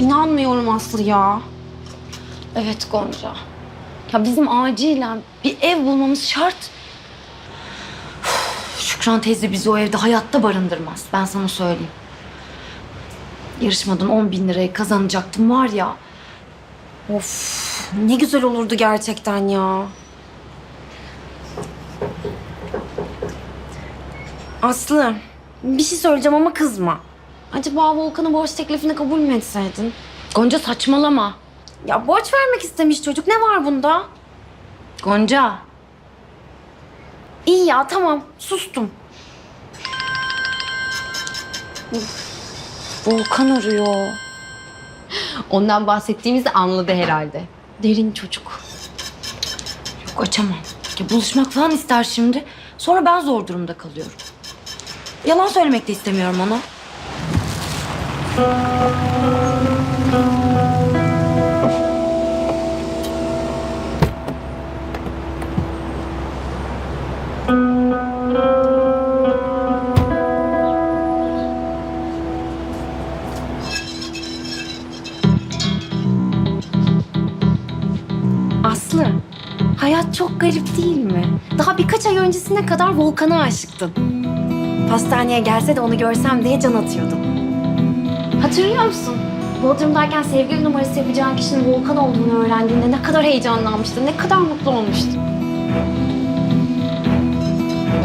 İnanmıyorum Aslı ya. Evet Gonca. Ya bizim acilen bir ev bulmamız şart. Şükran teyze bizi o evde hayatta barındırmaz. Ben sana söyleyeyim. Yarışmadan 10 bin lirayı kazanacaktım var ya. Of ne güzel olurdu gerçekten ya. Aslı bir şey söyleyeceğim ama kızma. Acaba Volkan'ın borç teklifini kabul mü etseydin? Gonca saçmalama. Ya borç vermek istemiş çocuk ne var bunda? Gonca. İyi ya tamam sustum. Volkan arıyor. Ondan bahsettiğimizi anladı herhalde. Derin çocuk. Yok açamam. Ya buluşmak falan ister şimdi. Sonra ben zor durumda kalıyorum. Yalan söylemek de istemiyorum ona. Aslı, hayat çok garip değil mi? Daha birkaç ay öncesine kadar Volkan'a aşıktın. Hastaneye gelse de onu görsem diye can atıyordun. Hatırlıyor musun? Bodrum'dayken sevgili numarası yapacağın kişinin Volkan olduğunu öğrendiğinde ne kadar heyecanlanmıştın, ne kadar mutlu olmuştun.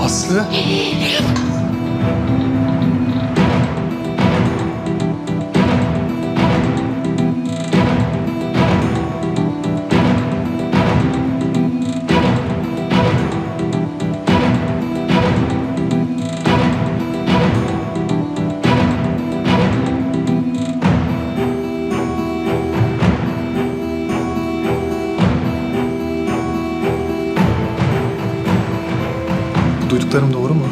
Aslı. Duyduklarım doğru mu?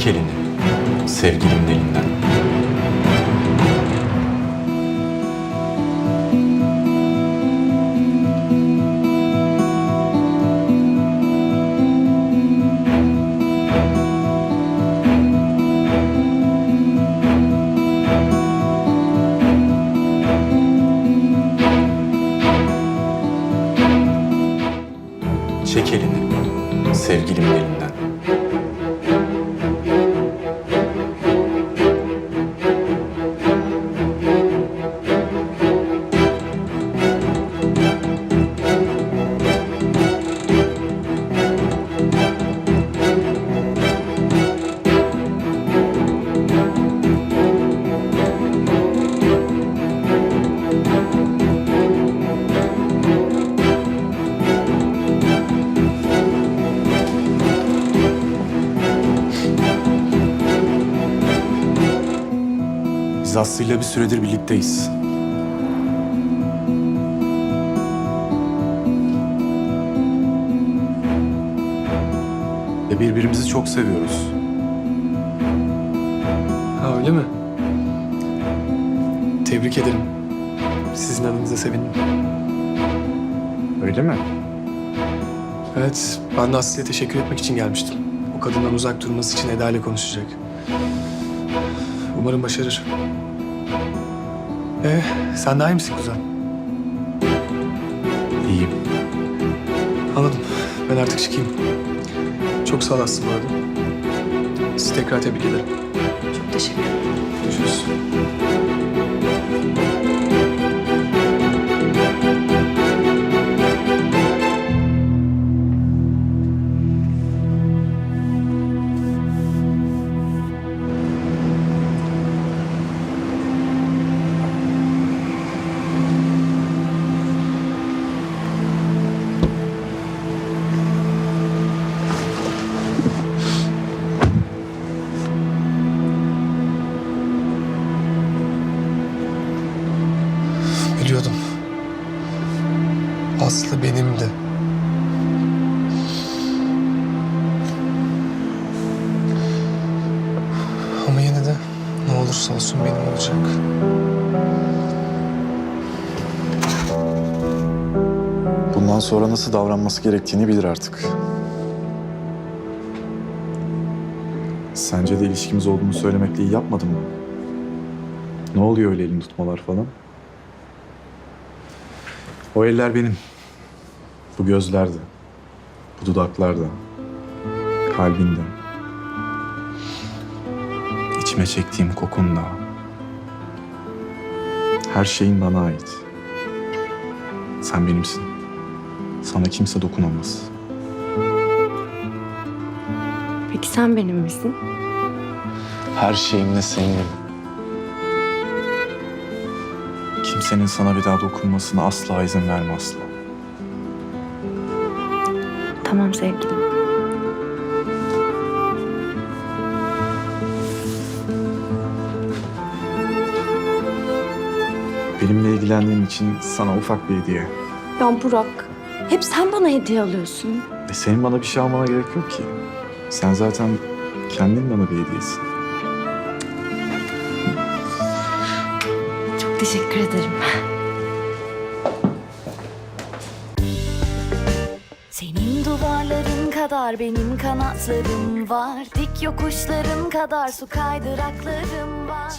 Çek elini sevgilimin elinden. Çek elini sevgilimin elinden. Biz Aslı'yla bir süredir birlikteyiz. Ve birbirimizi çok seviyoruz. Ha öyle mi? Tebrik ederim. Sizin adınıza sevindim. Öyle mi? Evet, ben de Aslı'ya teşekkür etmek için gelmiştim. O kadından uzak durması için Eda ile konuşacak. Umarım başarır. Ee, sen daha iyi misin kuzen? İyiyim. Anladım. Ben artık çıkayım. Çok sağ ol Aslı bu arada. Sizi tekrar tebrik ederim. Çok teşekkür ederim. Görüşürüz. biliyordum. Aslı benimdi. Ama yine de ne olursa olsun benim olacak. Bundan sonra nasıl davranması gerektiğini bilir artık. Sence de ilişkimiz olduğunu söylemekle iyi yapmadım mı? Ne oluyor öyle elini tutmalar falan? O eller benim. Bu gözlerde. Bu dudaklarda. Kalbinde. İçime çektiğim kokunda. Her şeyin bana ait. Sen benimsin. Sana kimse dokunamaz. Peki sen benim misin? Her şeyimle seninim. Kimsenin sana bir daha dokunmasına asla izin verme asla. Tamam sevgilim. Benimle ilgilendiğin için sana ufak bir hediye. Ya Burak, hep sen bana hediye alıyorsun. E senin bana bir şey almana gerek yok ki. Sen zaten kendin bana bir hediyesin. Teşekkür ederim. Senin duvarların kadar benim kanatlarım var Dik yokuşların kadar su kaydıraklarım var